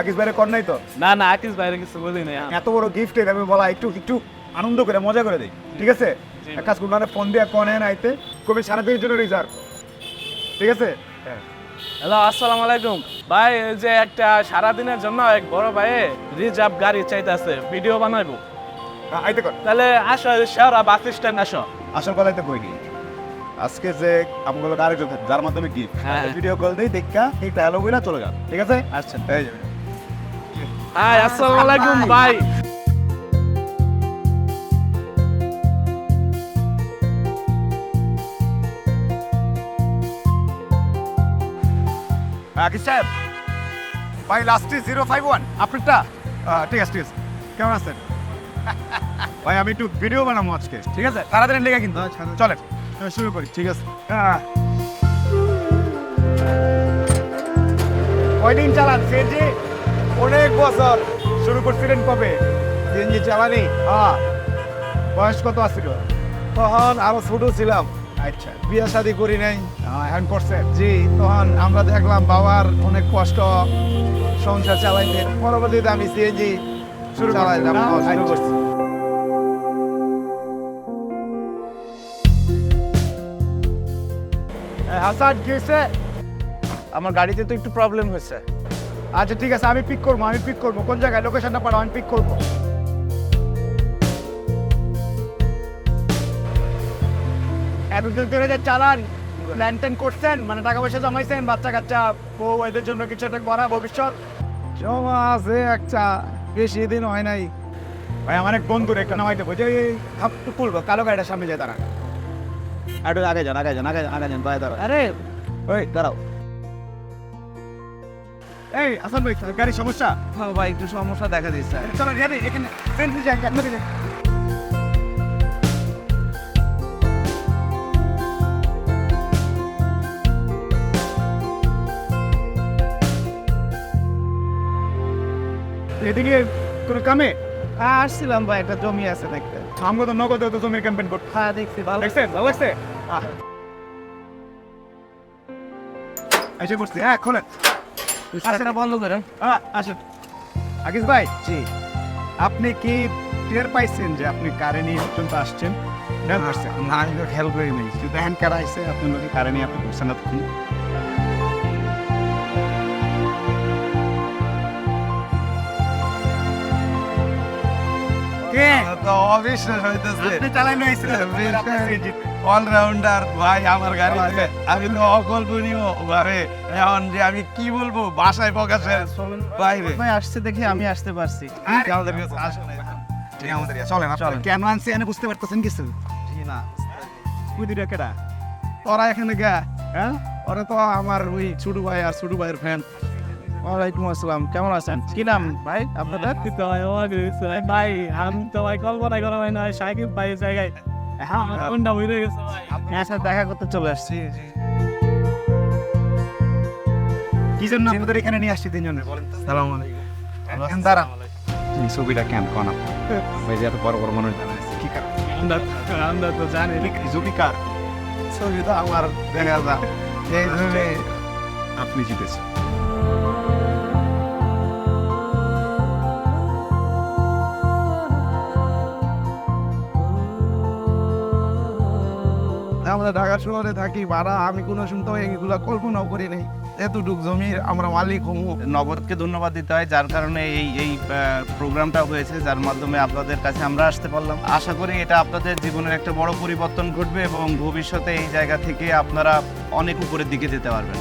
আকিস বাইরে কর নাই তো? না না আকিস বাইরে কিছু বলি নাই এত বড় গিফট আমি বলা একটু একটু আনন্দ করে মজা করে দিই ঠিক আছে? এক কাজ করুন ফোন দিয়ে কনে আইতে কবি সারাদিনের জন্য রিজার্ভ ঠিক আছে? হ্যাঁ। হ্যালো আসসালামু আলাইকুম। ভাই ওই যে একটা সারাদিনের জন্য এক বড় ভাই রিজার্ভ গাড়ি চাইতেছে ভিডিও বানাইবো। হ্যাঁ, আইতে কর। তাহলে আসো শেওড়া বাস স্ট্যান্ড আসো। আসল কথাই তো কইনি আজকে যে আমগুলো আরেকজন যার মাধ্যমে গিফট হ্যাঁ। ভিডিও কল দিই দেখা এই ডায়লগগুলা চলে যান ঠিক আছে? আচ্ছা। এই যে হাই আসসালামু আলাইকুম ভাই আকিস সাহেব ভাই লাস্টে জিরো ফাইভ ওয়ান আপনারটা ঠিক আছে ঠিক আছে। কেমন আছেন? ভাই আমি একটু ভিডিও বানাবো আজকে। ঠিক আছে তাড়াতাড়ি লেগে কিন্তু। চলেন। হ্যাঁ, শুরু করি। ঠিক আছে। আহ। কয়দিন চালান? সিএনজি অনেক বছর শুরু করছিলেন কবে? সিএনজি চালানি? হ্যাঁ বয়স কত আছিল? তখন আরও ছোট ছিলাম। আচ্ছা বিয়ে শাদি করি নাই? এখন করছে জি তখন আমরা দেখলাম বাবার অনেক কষ্ট সংসার চালাইতে। পরবর্তীতে আমি সিএনজি শুরু চালাইলাম শুরু করছি। হাসান কি হয়েছে আমার গাড়িতে তো একটু প্রবলেম হয়েছে। আচ্ছা ঠিক আছে আমি পিক করব আমি পিক করব। কোন জায়গায়? লোকেশনটা পাঠাও আমি পিক করব। এতদিন ধরে যে চালান প্ল্যান ট্যান করছেন মানে টাকা পয়সা জমাইছেন বাচ্চা কাচ্চা বউ এদের জন্য কিছু একটা করা ভবিষ্যৎ? জমা আছে একটা বেশি দিন হয় নাই। ভাই আমার এক বন্ধুর একটা নামাইতে বলছে একটু তুলবো কালো গাড়িটার সামনে যায় তারা একটু আগে যান আগে যান আগে যান আগে যান বাইরে দাঁড়াও আরে! ওই দাঁড়াও। এই আসান ভাই গাড়ির সমস্যা? হ্যাঁ ভাই একটু সমস্যা দেখা দিচ্ছে। চলো রেডি এখানে যাই আপনাকে যাই এদিকে কোনো কামে? আসছিলাম ভাই একটা জমি আছে দেখতে। আমগো তো নগদ তো জমির ক্যাম্পেইন করতে। হ্যাঁ দেখছি ভালো। লাগছে ভালো লাগছে আহ। এসে করছি হ্যাঁ খোলেন। সেটা বন্ধ করেন। আসেন। আকিস ভাই জি। আপনি কি টের পাইছেন যে আপনি কারে নিয়ে পর্যন্ত আসছেন? না আমি তো খেয়াল করি নাই। শুধু হ্যান্ড কারা আইসে আপনি লোকে কারে নিয়ে আপনি করছেন না তখন? কে? তো অবিশ্বাস হইতেছে। আপনি আইছিলেন অলরাউন্ডার ভাই আমার গাড়িতে আমি তো অকল্পনীয় ভাবে। এখন যে আমি কি বলব বাসায় প্রকাশের বাইরে। ভাই আসছে দেখি আমি আসতে পারছি। আমাদের কাছে আসে এখন। আমাদের চলেন কেন আনছি এনে বুঝতে পারতেছেন কিছু? জি না। ওই দুইটা কেডা? তোরা এখানে গা। হ্যাঁ? ওরা তো আমার ওই ছোট ভাই আর ছোট ভাইয়ের ফ্যান ওয়ালাইকুম আসসালাম কেমন আছেন? কি নাম ভাই আপনাদের? ভাই আমি তো ভাই কল্পনা করা হয় না সাইকেল ভাই জায়গায়। হ্যাঁ। গেছে? আপনার সাথে দেখা করতে চলে আসছি। কি জন্য? আপনাদের এখানে নিয়ে আসছি তিনজনে। বলেন তো। সালাম আলাইকুম। দাঁড়ান। ছবিটা কেন কোন ভাই এত বড় বড় মানুষ জানে কি কারণ? আমরা আমরা তো জানি। জমি কার? ছবি তো আমার দেখা আপনি জিতেছেন। আমরা ঢাকা শহরে থাকি, ভাড়া আমি কোনো শুনতে এগুলো কল্পনাও করি নাই। এতটুক জমির আমরা মালিক হমু। নগদকে ধন্যবাদ দিতে হয়, যার কারণে এই এই প্রোগ্রামটা হয়েছে, যার মাধ্যমে আপনাদের কাছে আমরা আসতে পারলাম। আশা করি এটা আপনাদের জীবনের একটা বড় পরিবর্তন ঘটবে এবং ভবিষ্যতে এই জায়গা থেকে আপনারা অনেক উপরের দিকে যেতে পারবেন।